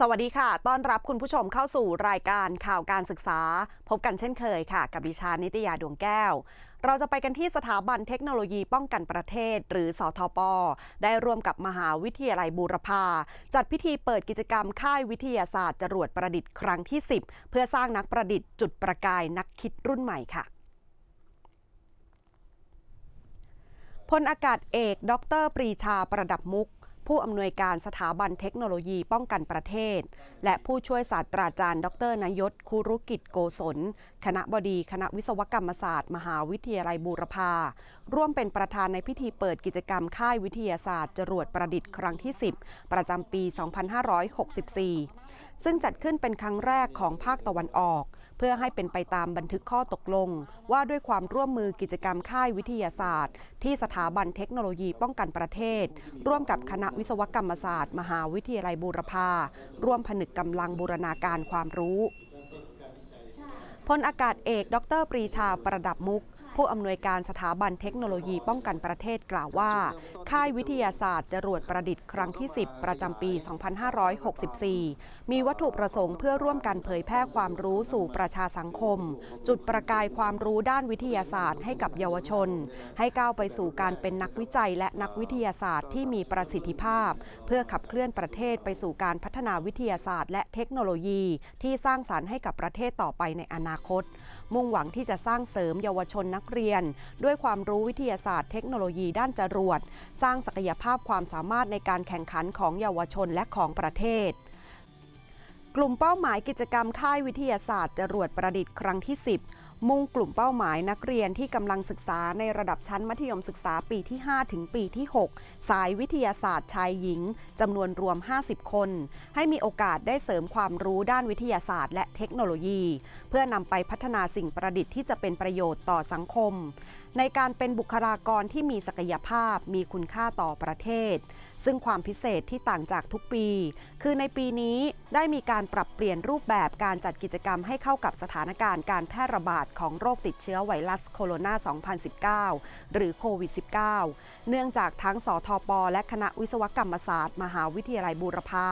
สวัสดีค่ะ ต้อนรับคุณผู้ชมเข้าสู่รายการข่าวการศึกษา พบกันเช่นเคยค่ะ กับดิฉันนิตยาดวงแก้ว เราจะไปกันที่สถาบันเทคโนโลยีป้องกันประเทศ หรือสทปได้ร่วมกับมหาวิทยาลัยบูรพา จัดพิธีเปิดกิจกรรมค่ายวิทยาศาสตร์จรวดประดิษฐ์ครั้งที่ 10 เพื่อสร้างนักประดิษฐ์จุดประกายนักคิดรุ่นใหม่ค่ะพลอากาศเอก ดร ปรีชาประดับมุก ผู้อำนวยการสถาบันเทคโนโลยีป้องกันประเทศ และผู้ช่วยศาสตราจารย์ ดรนยศคุรุกิจโกศล คณะบดีคณะวิศวกรรมศาสตร์ มหาวิทยาลัยบูรพา ร่วมเป็นประธานในพิธีเปิดกิจกรรมค่ายวิทยาศาสตร์ จรวดประดิษฐ์ครั้งที่ 10 ประจำปี 2564 ซึ่งจัดขึ้นเป็นครั้งแรกของภาคตะวันออก เพื่อให้เป็นไปตามบันทึกข้อตกลง ว่าด้วยความร่วมมือกิจกรรมค่ายวิทยาศาสตร์ ที่สถาบันเทคโนโลยีป้องกันประเทศ ร่วมกับคณะวิศวกรรมศาสตร์ มหาวิทยาลัยบูรพาร่วมผนึกกำลังบูรณาการความรู้ พลอากาศเอก ดรปรีชาประดับมุก ผู้อำนวยการสถาบันเทคโนโลยีป้องกันประเทศกล่าวว่า ค่ายวิทยาศาสตร์จรวดประดิษฐ์ครั้งที่ 10 ประจำปี 2564 มีวัตถุประสงค์เพื่อร่วมกันเผยแพร่ความรู้สู่ประชาสังคม จุดประกายความรู้ด้านวิทยาศาสตร์ให้กับเยาวชน ให้ก้าวไปสู่การเป็นนักวิจัยและนักวิทยาศาสตร์ที่มีประสิทธิภาพ เพื่อขับเคลื่อนประเทศไปสู่การพัฒนาวิทยาศาสตร์ และเทคโนโลยี ที่สร้างสารรค์ให้กับประเทศต่อไปในอนาคต มุ่งหวังที่จะสร้างเสริมเยาวชนนักเรียน ด้วยความรู้วิทยาศาสตร์เทคโนโลยีด้านจรวด สร้างศักยภาพความสามารถในการแข่งขันของเยาวชนและของประเทศกลุ่มเป้าหมายกิจกรรมค่ายวิทยาศาสตร์จรวดประดิษฐ์ครั้งที่ 10มุ่งกลุ่มเป้าหมายนักเรียนที่กำลังศึกษาในระดับชั้นมัธยมศึกษาปีที่ 5 ถึงปีที่ 6 สายวิทยาศาสตร์ชายหญิงจำนวนรวม 50 คน ให้มีโอกาสได้เสริมความรู้ด้านวิทยาศาสตร์และเทคโนโลยี เพื่อนำไปพัฒนาสิ่งประดิษฐ์ที่จะเป็นประโยชน์ต่อสังคม ในการเป็นบุคลากรที่มีศักยภาพมีคุณค่าต่อประเทศ ซึ่งความพิเศษที่ต่างจากทุกปี คือในปีนี้ได้มีการปรับเปลี่ยนรูปแบบการจัดกิจกรรมให้เข้ากับสถานการณ์การแพร่ระบาดดของโรคติดเชื้อไวรัสโคโรนา 2019 หรือโควิด -19 เนื่องจากทั้งสทป และคณะวิศวกรรมศาสตร์ มหาวิทยาลัยบูรพา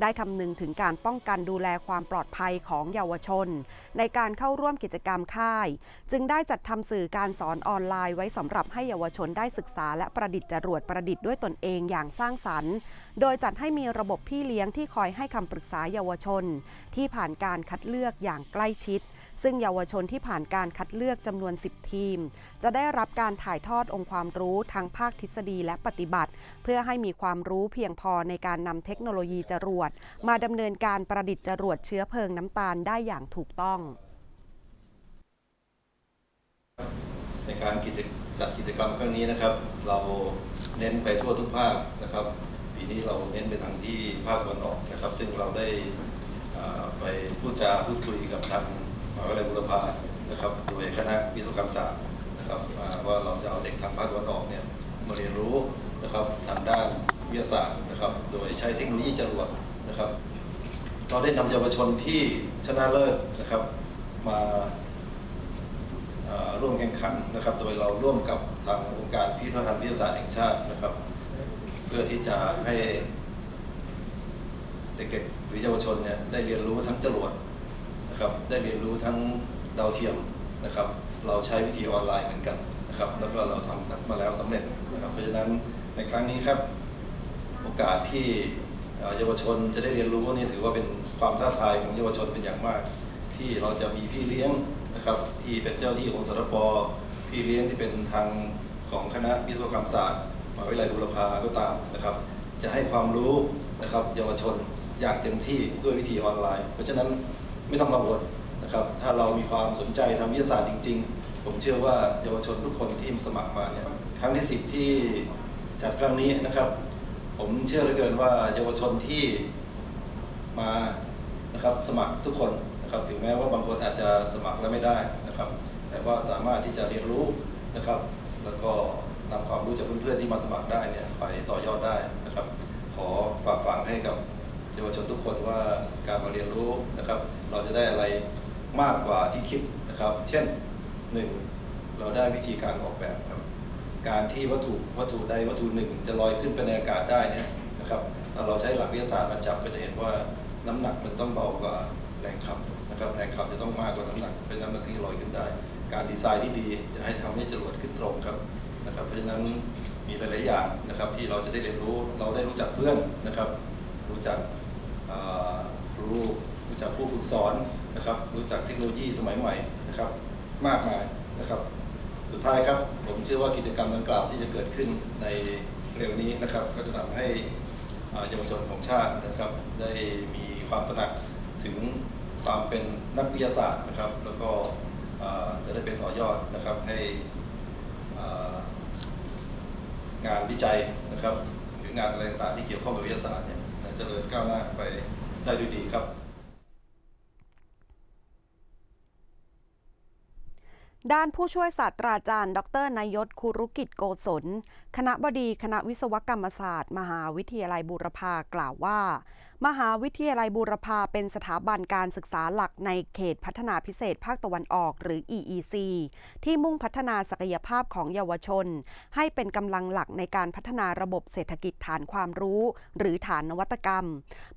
ได้คำนึงถึงการป้องกันดูแลความปลอดภัยของเยาวชน ในการเข้าร่วมกิจกรรมค่าย จึงได้จัดทำสื่อการสอนออนไลน์ไว้สำหรับให้เยาวชนได้ศึกษา และประดิษฐ์จรวดประดิษฐ์ด้วยตนเองอย่างสร้างสรรค์ โดยจัดให้มีระบบพี่เลี้ยงที่คอยให้คำปรึกษาเยาวชน ที่ผ่านการคัดเลือกอย่างใกล้ชิด ซึ่งเยาวชนที่ผ่านการคัดเลือกจำนวน 10 ทีม จะได้รับการถ่ายทอดองค์ความรู้ทั้งภาคทฤษฎีและปฏิบัติ เพื่อให้มีความรู้เพียงพอในการนำเทคโนโลยีจรวด มาดำเนินการประดิษฐ์จรวดเชื้อเพลิงน้ำตาลได้อย่างถูกต้อง ในการจจัดกิจกรรมครั้งนี้นะครับ เราเน้นไปทั่วทุกภาคนะครับ ปีนี้เราเน้นไปทางที่ภาคตะวันออกนะครับ ซึ่งเราได้ไปพูดจาพูดคุยกับทาง มหาวิทยาลัยบุรพานะครับ โดยคณะวิศวกรรมศาสตร์นะครับว่าเราจะเอาเด็กทางภาคตะวันออกเนี่ยมาเรียนรู้นะครับทางด้านวิทยาศาสตร์นะครับ โดยใช้เทคโนโลยีจรวดนะครับ เราได้นำเยาวชนที่ชนะเลิศนะครับมาร่วมแข่งขันนะครับ โดยเราร่วมกับทางองค์การพิพิธภัณฑ์วิทยาศาสตร์แห่งชาตินะครับ เพื่อที่จะให้เด็กๆหรือเยาวชนเนี่ยได้เรียนรู้ทั้งจรวด นะครับได้เรียนรู้ทั้งดาวเทียมนะครับเราใช้วิธีออนไลน์เหมือนกันนะครับแล้วก็เราทำมาแล้วสำเร็จนะครับเพราะฉะนั้นในครั้งนี้ครับโอกาสที่เยาวชนจะได้เรียนรู้นี่ถือว่าเป็นความท้าทายของเยาวชนเป็นอย่างมาก ที่เราจะมีพี่เลี้ยงนะครับที่เป็นเจ้าที่ของสรปพี่เลี้ยงที่เป็นทางของคณะวิศวกรรมศาสตร์มหาวิทยาลัยบูรพาก็ตามนะครับ จะให้ความรู้นะครับเยาวชนอย่างเต็มที่ด้วยวิธีออนไลน์ เพราะฉะนั้น ไม่ต้องกังวลนะครับ ถ้าเรามีความสนใจทางวิทยาศาสตร์จริง ๆ ผมเชื่อว่าเยาวชนทุกคนที่สมัครมาเนี่ยครั้งที่สิบที่จัดครั้งนี้นะครับ ผมเชื่อเหลือเกินว่าเยาวชนที่มานะครับสมัครทุกคนนะครับถึงแม้ว่าบางคนอาจจะสมัครแล้วไม่ได้นะครับ แต่ว่าสามารถที่จะเรียนรู้นะครับ แล้วก็นำความรู้จากเพื่อนๆที่มาสมัครได้เนี่ยไปต่อยอดได้นะครับ ขอฝากฝังให้กับ เยาวชนทุกคนว่าการมาเรียนรู้นะครับ เราจะได้อะไรมากกว่าที่คิดนะครับ เช่นหนึ่งเราได้วิธีการออกแบบครับ การที่วัตถุวัตถุใดวัตถุหนึ่ง จะลอยขึ้นไปในอากาศได้เนี่ยนะครับถ้าเราใช้หลักวิทยาศาสตร์มาจับก็จะเห็นว่าน้ำหนักมันต้องเบากว่าแรงขับนะครับแรงขับจะต้องมากกว่าน้ำหนักเพราะนั้นมันถึงจะลอยขึ้นได้ การดีไซน์ที่ดีจะให้ทำให้จรวดขึ้นตรงครับนะครับ เพราะฉะนั้นมีหลาย ๆ อย่างนะครับที่เราจะได้เรียนรู้เราได้รู้จักเพื่อนนะครับ รู้จัก รู้จักผู้ฝึกสอนนะครับ รู้จักเทคโนโลยีสมัยใหม่นะครับ มากมายนะครับ สุดท้ายครับ ผมเชื่อว่ากิจกรรมดังกล่าวที่จะเกิดขึ้นในเร็วนี้นะครับ ก็จะทำให้เยาวชนของชาตินะครับ ได้มีความตระหนักถึงความเป็นนักวิทยาศาสตร์นะครับ แล้วก็จะได้เป็นต่อยอดนะครับให้งานวิจัยนะครับ หรืองานอะไรต่างที่เกี่ยวข้องกับวิทยาศาสตร์เนี่ยเจริญก้าวหน้าไปได้ด้วยดีครับ ด้านผู้ช่วยศาสตราจารย์ ดรนายศคุรุกิจโกศล คณะบดีคณะวิศวกรรมศาสตร์ มหาวิทยาลัยบูรพากล่าวว่ามหาวิทยาลัยบูรพาเป็นสถาบันการศึกษาหลักในเขตพัฒนาพิเศษภาคตะวันออกหรือ EEC ที่มุ่งพัฒนาศักยภาพของเยาวชน ให้เป็นกำลังหลักในการพัฒนาระบบเศรษฐกิจฐานความรู้ หรือฐานนวัตกรรม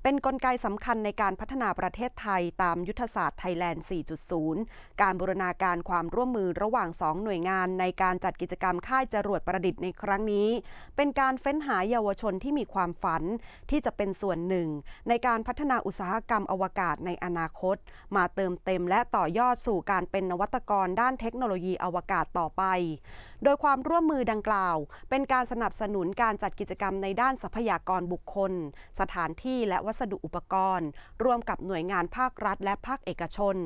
เป็นนกลไกสำคัญในการพัฒนาประเทศไทยตามยุทธศาสตร์ไทยแลนด์ 4.0 การบูรณาการความร่วมมือระหว่าง 2 หน่วยงานในการจัดกิจกรรมค่ายจรวดประดิษฐ์ในครั้งนี้ เป็นการเฟ้นหาเยาวชนที่มีความฝันที่จะเป็นส่วนหนึ่งในการพัฒนาอุตสาหกรรมอวกาศในอนาคต มาเติมเต็มและต่อยอดสู่การเป็นนวัตกรด้านเทคโนโลยีอวกาศต่อไป โดยความร่วมมือดังกล่าว เป็นการสนับสนุนการจัดกิจกรรมในด้านทรัพยากรบุคคล สถานที่และวัสดุอุปกรณ์ ร่วมกับหน่วยงานภาครัฐ และภาคเอกชน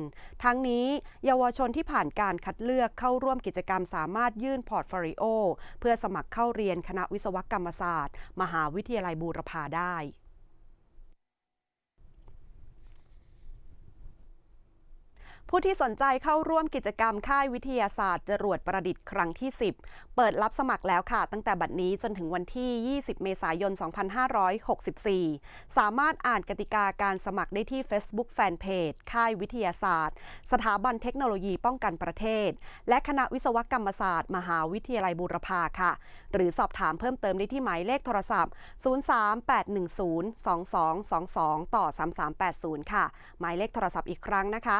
ทั้งนี้เยาวชนที่ผ่านการคัดเลือกเข้าร่วมกิจกรรมสามารถยื่นพอร์ตโฟลิโอเพื่อสมัครเข้าเรียนคณะวิศวกรรมศาสตร์ มหาวิทยาลัยบูรพาได้ ผู้ที่สนใจเข้าร่วมกิจกรรมค่ายวิทยาศาสตร์จรวดประดิษฐ์ครั้งที่ 10 เปิดรับสมัครแล้วค่ะ ตั้งแต่บัดนี้จนถึงวันที่ 20 เมษายน 2564 สามารถอ่านกติกาการสมัครได้ที่ Facebook Fanpage ค่ายวิทยาศาสตร์ สถาบันเทคโนโลยีป้องกันประเทศ และคณะวิศวกรรมศาสตร์ มหาวิทยาลัยบูรพาค่ะ หรือสอบถามเพิ่มเติมได้ที่หมายเลขโทรศัพท์ 038102222 ต่อ 3380 ค่ะ หมายเลขโทรศัพท์อีกครั้งนะคะ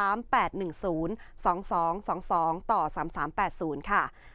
3810 2222 ต่อ 3380 ค่ะ